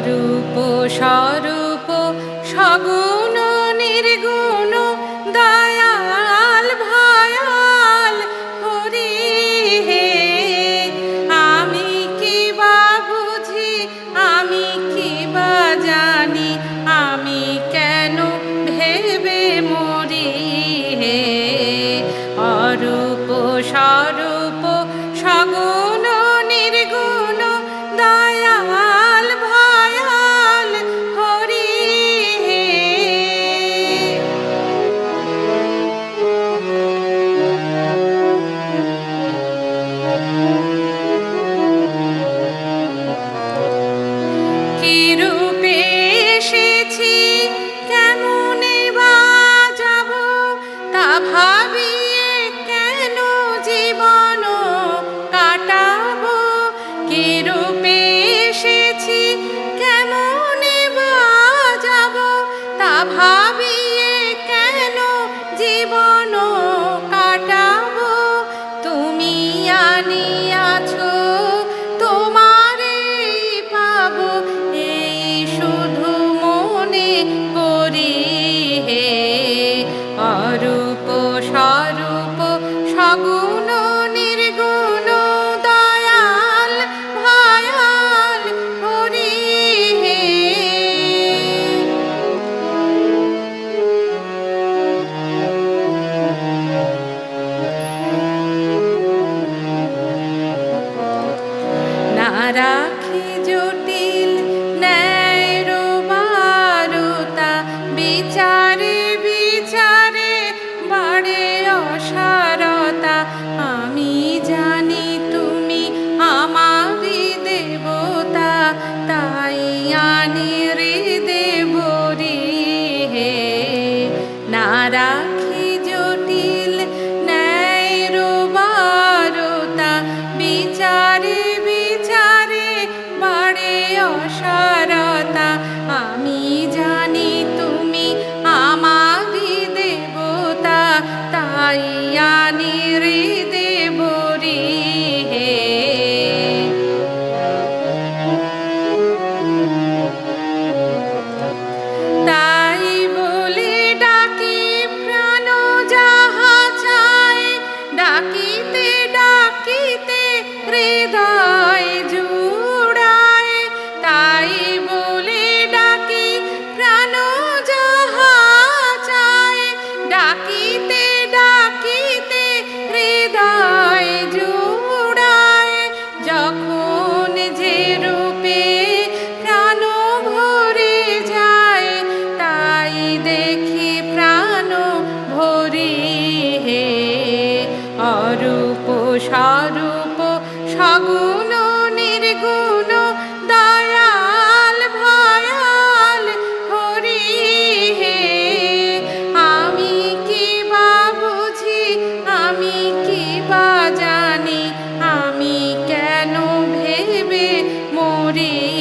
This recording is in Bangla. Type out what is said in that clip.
স্বরূপ সা ভাবিয়ে কেন জীবন কাটাবো? কিরূপে এসেছি? কেমন যাব তা ভাবিয়ে কেন জীবন কাটাবো? তুমি আনি রাখি জটিল ন্যায় বারতা, বিচারে বিচারে বাড়ে অসারতা। আমি জানি তুমি আমারই দেবতা, তাই আনি রে ডাকিতে হৃদয় রে